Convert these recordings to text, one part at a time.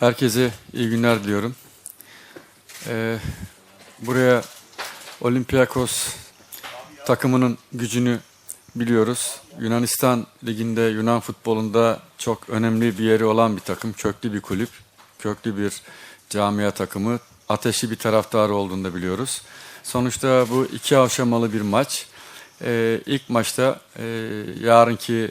Herkese iyi günler diliyorum. Ee, buraya Olympiakos takımının gücünü biliyoruz. Yunanistan liginde, Yunan futbolunda çok önemli bir yeri olan bir takım. Köklü bir kulüp, köklü bir camia takımı. Ateşli bir taraftarı olduğunu da biliyoruz. Sonuçta bu iki aşamalı bir maç. Ee, ilk maçta e, yarınki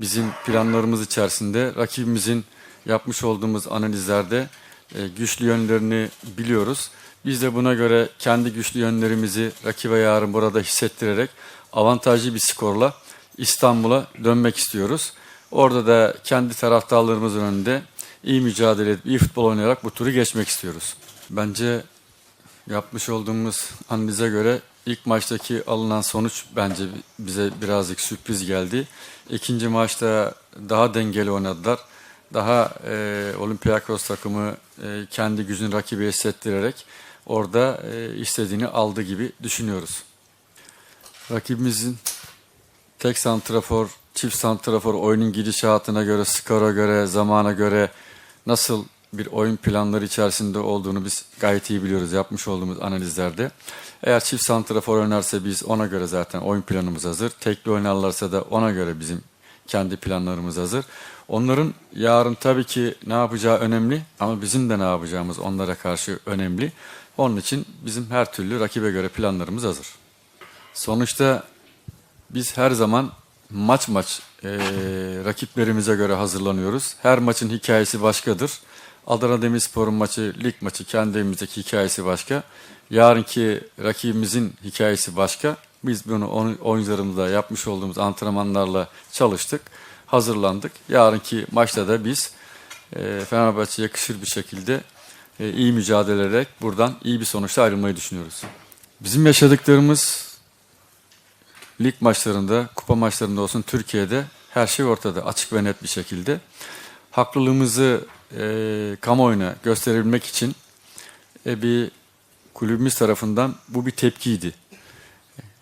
bizim planlarımız içerisinde rakibimizin yapmış olduğumuz analizlerde e, güçlü yönlerini biliyoruz. Biz de buna göre kendi güçlü yönlerimizi rakibe yarın burada hissettirerek avantajlı bir skorla İstanbul'a dönmek istiyoruz. Orada da kendi taraftarlarımızın önünde iyi mücadele edip iyi futbol oynayarak bu turu geçmek istiyoruz. Bence yapmış olduğumuz analize göre ilk maçtaki alınan sonuç bence bize birazcık sürpriz geldi. İkinci maçta daha dengeli oynadılar. Daha e, Olympiakos takımı e, kendi gücünü rakibe hissettirerek orada e, istediğini aldı gibi düşünüyoruz. Rakibimizin tek santrafor, çift santrafor oyunun gidişatına göre, skora göre, zamana göre nasıl bir oyun planları içerisinde olduğunu biz gayet iyi biliyoruz yapmış olduğumuz analizlerde. Eğer çift santrafor oynarsa biz ona göre zaten oyun planımız hazır. Tekli oynarlarsa da ona göre bizim kendi planlarımız hazır. Onların yarın tabii ki ne yapacağı önemli ama bizim de ne yapacağımız onlara karşı önemli. Onun için bizim her türlü rakibe göre planlarımız hazır. Sonuçta biz her zaman maç maç e, rakiplerimize göre hazırlanıyoruz. Her maçın hikayesi başkadır. Adana Demirspor'un maçı, lig maçı kendi hikayesi başka. Yarınki rakibimizin hikayesi başka. Biz bunu oyun- oyuncularımızla yapmış olduğumuz antrenmanlarla çalıştık, hazırlandık. Yarınki maçta da biz e, Fenerbahçe'ye yakışır bir şekilde e, iyi mücadele ederek buradan iyi bir sonuçla ayrılmayı düşünüyoruz. Bizim yaşadıklarımız lig maçlarında, kupa maçlarında olsun Türkiye'de her şey ortada açık ve net bir şekilde. Haklılığımızı e, kamuoyuna gösterebilmek için e, bir kulübümüz tarafından bu bir tepkiydi.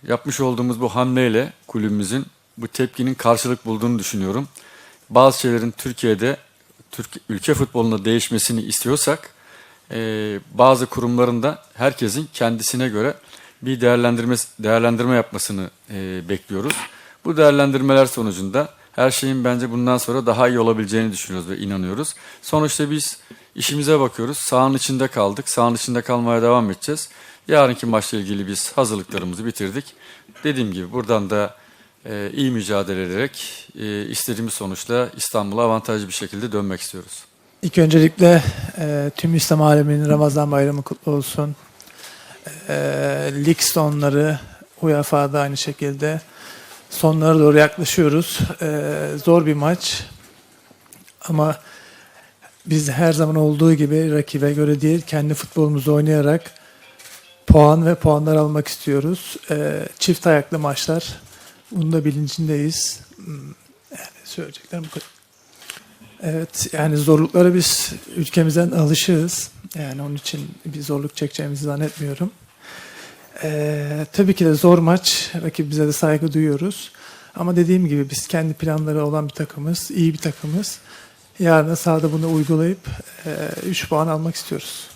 Yapmış olduğumuz bu hamleyle kulübümüzün bu tepkinin karşılık bulduğunu düşünüyorum. Bazı şeylerin Türkiye'de Türk ülke futbolunda değişmesini istiyorsak e, bazı kurumların da herkesin kendisine göre bir değerlendirme değerlendirme yapmasını e, bekliyoruz. Bu değerlendirmeler sonucunda her şeyin bence bundan sonra daha iyi olabileceğini düşünüyoruz ve inanıyoruz. Sonuçta biz işimize bakıyoruz. Sahanın içinde kaldık. Sahanın içinde kalmaya devam edeceğiz. Yarınki maçla ilgili biz hazırlıklarımızı bitirdik. Dediğim gibi buradan da e, iyi mücadele ederek e, istediğimiz sonuçla İstanbul'a avantajlı bir şekilde dönmek istiyoruz. İlk öncelikle e, tüm İslam aleminin Ramazan bayramı kutlu olsun. E, lig sonları UEFA'da aynı şekilde sonlara doğru yaklaşıyoruz. E, zor bir maç ama biz her zaman olduğu gibi rakibe göre değil kendi futbolumuzu oynayarak puan ve puanlar almak istiyoruz. E, çift ayaklı maçlar. Bunun da bilincindeyiz. Hmm, Yani söyleyeceklerim bu kadar. Evet yani zorluklara biz ülkemizden alışığız. Yani onun için bir zorluk çekeceğimizi zannetmiyorum. Ee, tabii ki de zor maç. Rakibimize de saygı duyuyoruz. Ama dediğim gibi biz kendi planları olan bir takımız, iyi bir takımız. Yarın da sahada bunu uygulayıp 3 puan almak istiyoruz.